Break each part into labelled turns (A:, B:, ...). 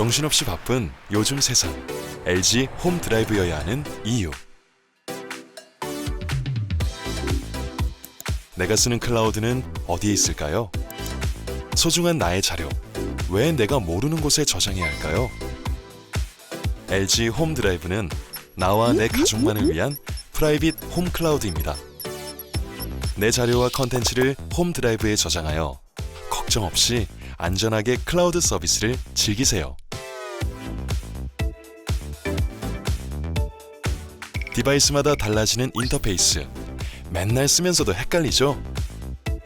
A: 정신없이 바쁜 요즘 세상 LG 홈 드라이브여야 하는 이유 내가 쓰는 클라우드는 어디에 있을까요? 소중한 나의 자료 왜 내가 모르는 곳에 저장해야 할까요? LG 홈 드라이브는 나와 내 가족만을 위한 프라이빗 홈 클라우드입니다. 내 자료와 컨텐츠를 홈 드라이브에 저장하여 걱정 없이 안전하게 클라우드 서비스를 즐기세요. 디바이스마다 달라지는 인터페이스. 맨날 쓰면서도 헷갈리죠?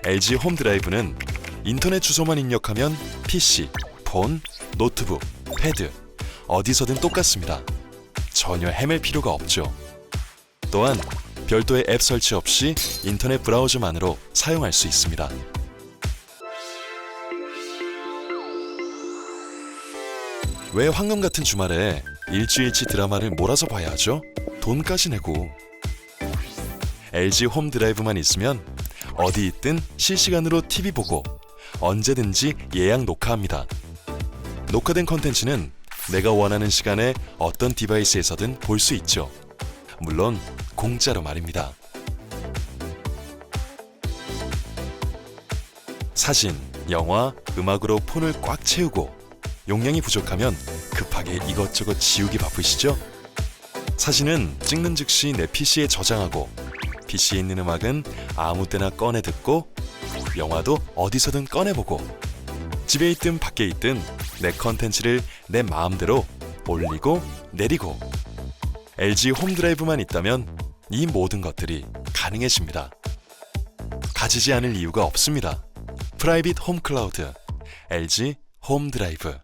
A: LG 홈 드라이브는 인터넷 주소만 입력하면 PC, 폰, 노트북, 패드 어디서든 똑같습니다. 전혀 헤맬 필요가 없죠. 또한 별도의 앱 설치 없이 인터넷 브라우저만으로 사용할 수 있습니다. 왜 황금 같은 주말에 일주일치 드라마를 몰아서 봐야 하죠? 돈까지 내고. LG 홈 드라이브만 있으면 어디 있든 실시간으로 TV 보고 언제든지 예약 녹화합니다. 녹화된 컨텐츠는 내가 원하는 시간에 어떤 디바이스에서든 볼 수 있죠. 물론 공짜로 말입니다. 사진, 영화, 음악으로 폰을 꽉 채우고 용량이 부족하면 급하게 이것저것 지우기 바쁘시죠? 사진은 찍는 즉시 내 PC에 저장하고 PC에 있는 음악은 아무 때나 꺼내 듣고 영화도 어디서든 꺼내 보고 집에 있든 밖에 있든 내 컨텐츠를 내 마음대로 올리고 내리고 LG 홈드라이브만 있다면 이 모든 것들이 가능해집니다. 가지지 않을 이유가 없습니다. 프라이빗 홈 클라우드 LG 홈드라이브